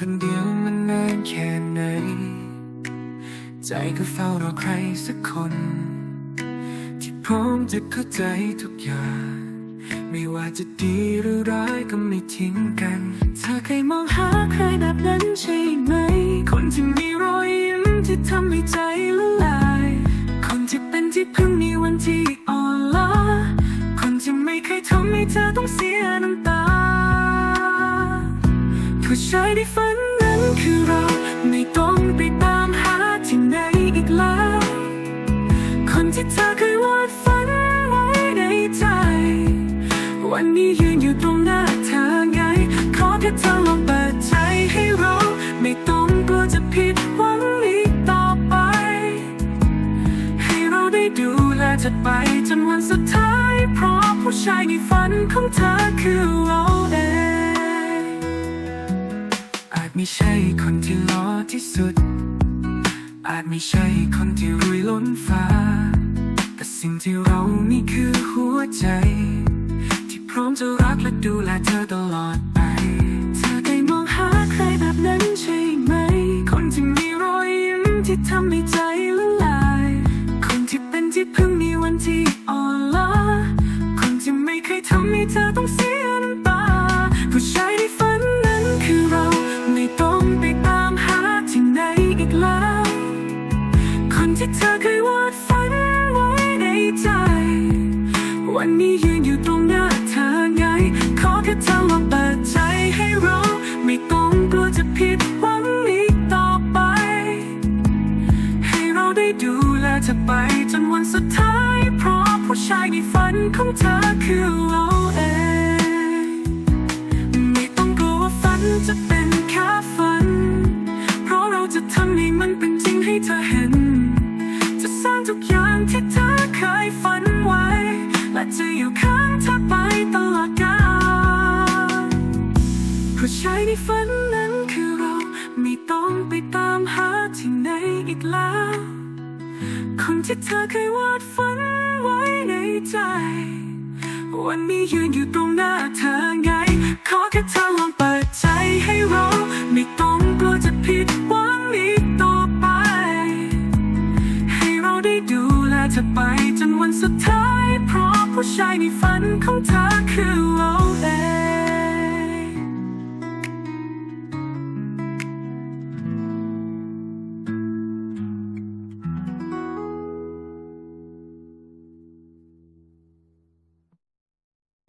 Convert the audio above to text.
คนเดียวมันนานแค่ไหน ใจก็เฝ้ารอใครสักคน ที่พร้อมจะเข้าใจทุกอย่าง ไม่ว่าจะดีหรือร้ายก็ไม่ทิ้งกัน เธอเคยมองหาใครแบบนั้นใช่ไหม คนที่มีรอยยิ้มที่ทำให้ใจละลาย คนที่เป็นที่พึ่งในวันที่ ผู้ชายในฝันนั้นคือเรา ไม่ต้องไปตามหาที่ไหนอีกแล้ว คนที่เธอเคยวาดฝันไว้ในใจ วันนี้ยืนอยู่ตรงหน้าเธอไง ขอแค่เธอลองเปิดใจให้เรา ไม่ต้องกลัวจะผิดหวังอีกต่อไป ให้เราได้ดูแลเธอไปจนวันสุดท้าย เพราะผู้ชายในฝันของเธอคือเราเอง ไม่ใช่คนที่หล่อที่สุด อาจไม่ใช่คนที่รวยล้นฟ้า แต่สิ่งที่เรามีคือหัวใจ ที่พร้อมจะรักและดูแลเธอตลอดไป เธอได้มองหาใครแบบนั้นใช่ไหม คนที่มีรอยยิ้มที่ทำให้ใจละลาย คนที่เป็นที่พึ่งในวันที่อ่อนล้า คนที่ไม่เคยทำให้เธอต้อง วันนี้ยืนอยู่ตรงหน้าเธอไง ขอแค่เธอลองเปิดใจให้เราไม่ต้องกลัวจะผิดหวังอีกต่อไป ให้เราได้ดูแลเธอไปจนวันสุดท้าย เพราะผู้ชายในฝันของเธอคือเราเอง ไม่ต้องกลัวว่าฝันจะเป็นแค่ฝัน เพราะเราจะทำให้มันเป็นจริงให้เธอเห็น จะสร้างทุกอย่างที่เธอเคยฝัน และจะอยู่ข้างเธอไปตลอดกาลผู้ชายในฝันนั้นคือเราไม่ต้องไปตามหาที่ไหนอีกแล้ว คนที่เธอเคยวาดฝันไว้ในใจ วันนี้ยืนอยู่ตรงหน้าเธอไง ขอแค่เธอลองเปิดใจให้เราไม่ต้องกลัวจะผิดหวังอีกต่อไป ให้เราได้ดูแลเธอไปจนวันสุดท้าย ผู้ชายในฝันของเธอคือเราเอ